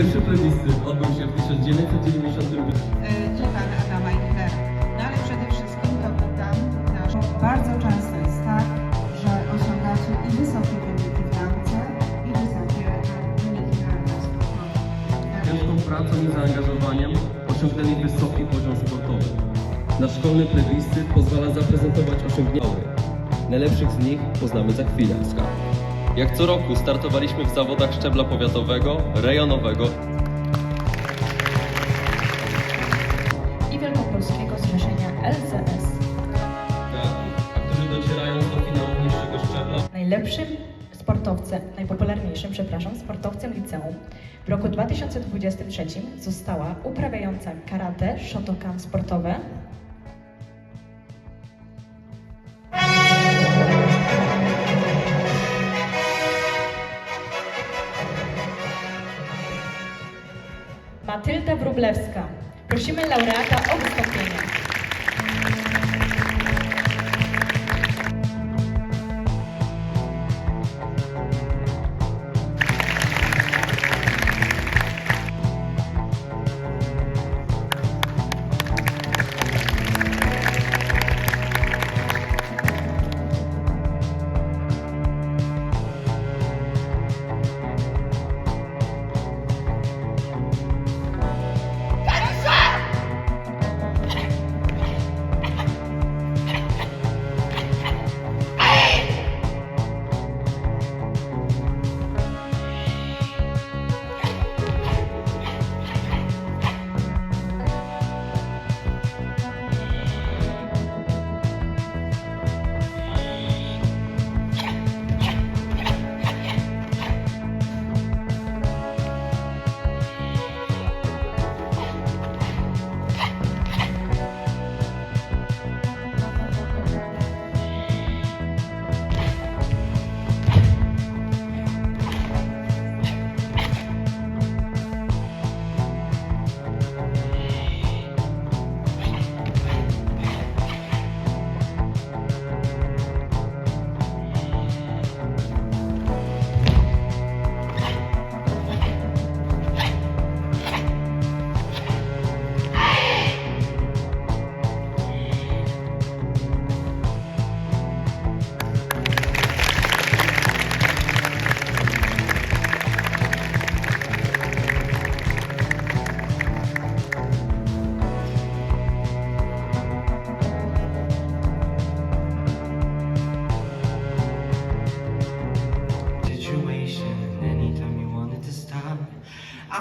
Pierwszy plebiscyt odbył się w 1990 dla pana Adama Inglera. No ale przede wszystkim to witam nasz. Bardzo często jest tak, że osiągacie i wysokie wyniki w nauce, i wysokie wyniki na. Ciężką pracą i zaangażowaniem osiągnęli wysoki poziom sportowy. Nasz szkolny plebiscyt pozwala zaprezentować osiągnięcia. Najlepszych z nich poznamy za chwilę. Jak co roku startowaliśmy w zawodach szczebla powiatowego, rejonowego i Wielkopolskiego Zrzeszenia LZS. a którzy docierają do finału niższego szczebla. Najlepszym sportowcem, najpopularniejszym, przepraszam, sportowcem liceum w roku 2023 została uprawiająca karate Shotokan sportowe Matylda Wróblewska. Prosimy laureata o wystąpienie.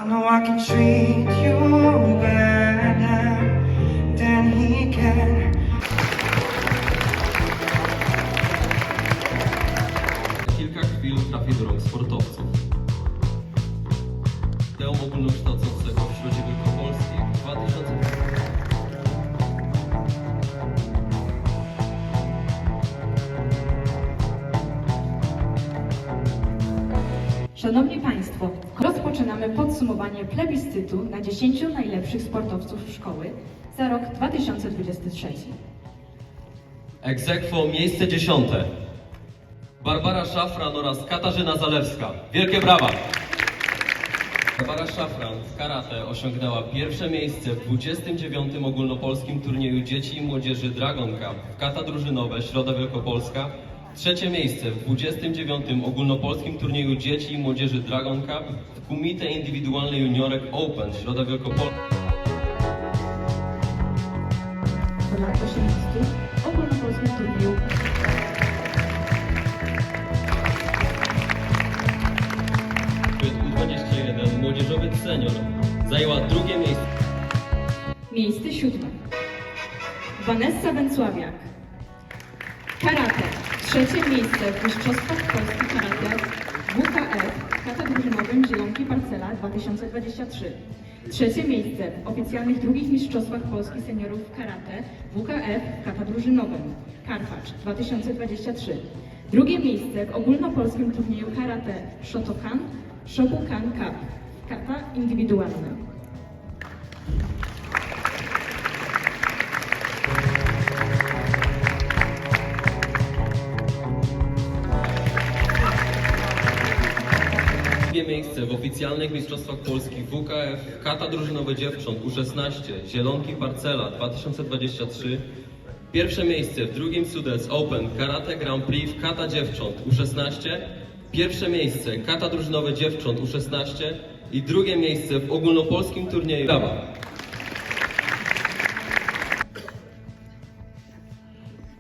Know I can treat you better than he can. Kilka chwil trafi do rąk sportowców. Teum ogólnokształcącego rozpoczynamy podsumowanie plebiscytu na 10 najlepszych sportowców szkoły za rok 2023. Egzekwo miejsce dziesiąte. Barbara Szafran oraz Katarzyna Zalewska. Wielkie brawa! Barbara Szafran w karate osiągnęła pierwsze miejsce w 29. ogólnopolskim turnieju dzieci i młodzieży Dragon Cup w kata drużynowe Środa Wielkopolska. Trzecie miejsce w 29. ogólnopolskim turnieju dzieci i młodzieży Dragon Cup w Kumite Indywidualny Juniorek Open Środa Wielkopolska. Na 18 ogólnopolskim turnieju U21 młodzieżowy senior zajęła drugie miejsce. Miejsce siódme. Vanessa Węcławiak. Karate. Trzecie miejsce w Mistrzostwach Polski Karate WKF kata drużynowym Zielonki Parcela 2023. Trzecie miejsce w oficjalnych drugich Mistrzostwach Polski Seniorów Karate WKF kata drużynowym Karpacz 2023. Drugie miejsce w ogólnopolskim turnieju karate Shotokan Shokukan Cup kata indywidualna. Oficjalnych Mistrzostwach Polski WKF Kata Drużynowe Dziewcząt U16 Zielonki Parcela 2023 Pierwsze miejsce w drugim Sudets Open Karate Grand Prix w Kata Dziewcząt U16 Pierwsze miejsce Kata Drużynowe Dziewcząt U16 i drugie miejsce w ogólnopolskim turnieju Brawa.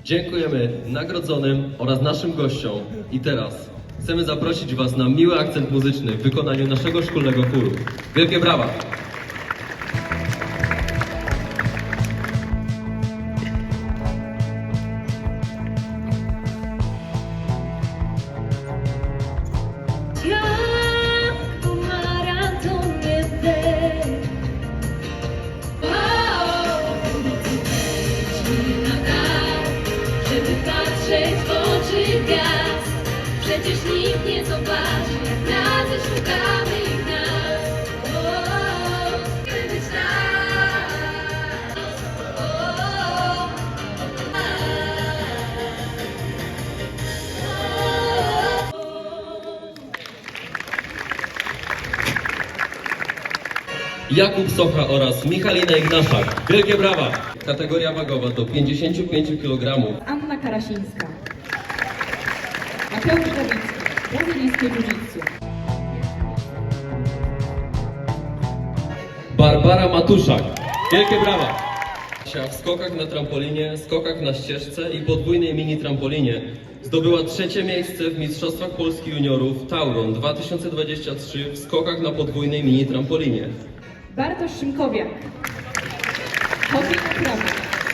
Dziękujemy nagrodzonym oraz naszym gościom. I teraz chcemy zaprosić Was na miły akcent muzyczny w wykonaniu naszego szkolnego chóru. Wielkie brawa! Jakub Socha oraz Michalina Ignaszak. Wielkie brawa! Kategoria wagowa do 55 kg. Anna Karasińska. Mateusz Dawicki, brazylijskie jiu-jitsu. Barbara Matuszak. Wielkie brawa! W skokach na trampolinie, skokach na ścieżce i podwójnej mini trampolinie zdobyła trzecie miejsce w Mistrzostwach Polski Juniorów Tauron 2023 w skokach na podwójnej mini trampolinie. Bartosz Szymkowiak. Hokej na trawie.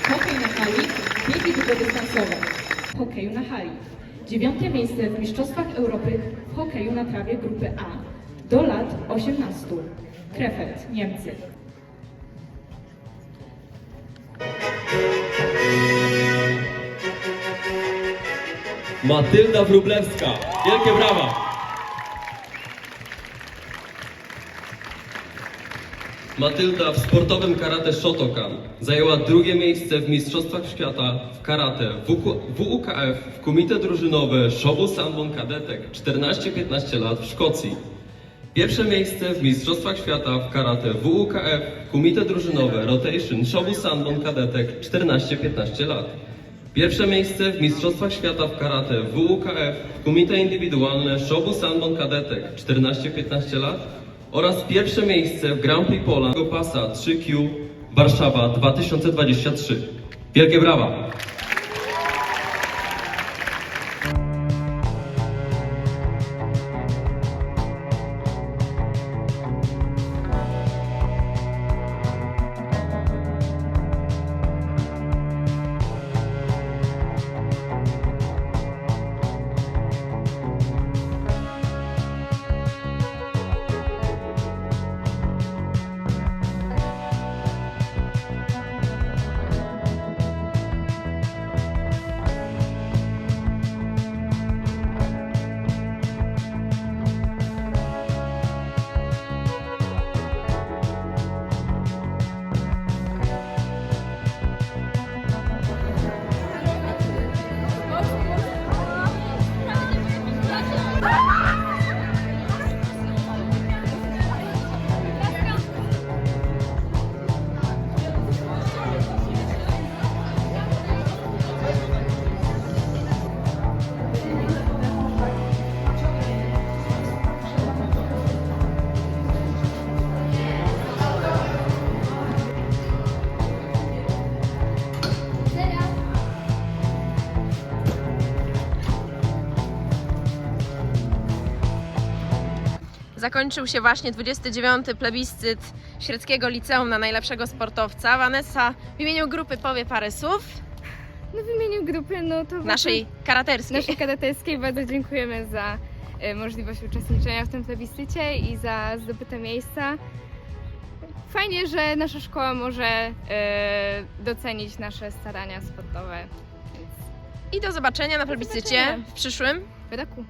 Hokej na hali. Biegi długodystansowe. Hokeju na hali. Dziewiąte miejsce w Mistrzostwach Europy w hokeju na trawie grupy A do lat 18. Krefeld, Niemcy. Matylda Wróblewska. Wielkie brawa! Matylda w sportowym karate Shotokan zajęła drugie miejsce w Mistrzostwach Świata w karate WUKF w kumite drużynowe Shobu Sanbon Kadetek 14-15 lat w Szkocji. Pierwsze miejsce w Mistrzostwach Świata w karate WUKF kumite drużynowe Rotation Shobu Sanbon Kadetek 14-15 lat. Pierwsze miejsce w Mistrzostwach Świata w karate WUKF kumite indywidualne Shobu Sanbon Kadetek 14-15 lat oraz pierwsze miejsce w Grand Prix Poland pasa 3Q Warszawa 2023. Wielkie brawa! Zakończył się właśnie 29. plebiscyt Średzkiego Liceum na najlepszego sportowca. Vanessa w imieniu grupy powie parę słów No w imieniu grupy, no to naszej karaterskiej. naszej karateskiej bardzo dziękujemy za e, możliwość uczestniczenia w tym plebiscycie i za zdobyte miejsca. Fajnie, że nasza szkoła może e, docenić nasze starania sportowe. I do zobaczenia na plebiscycie zobaczenia. w przyszłym W roku.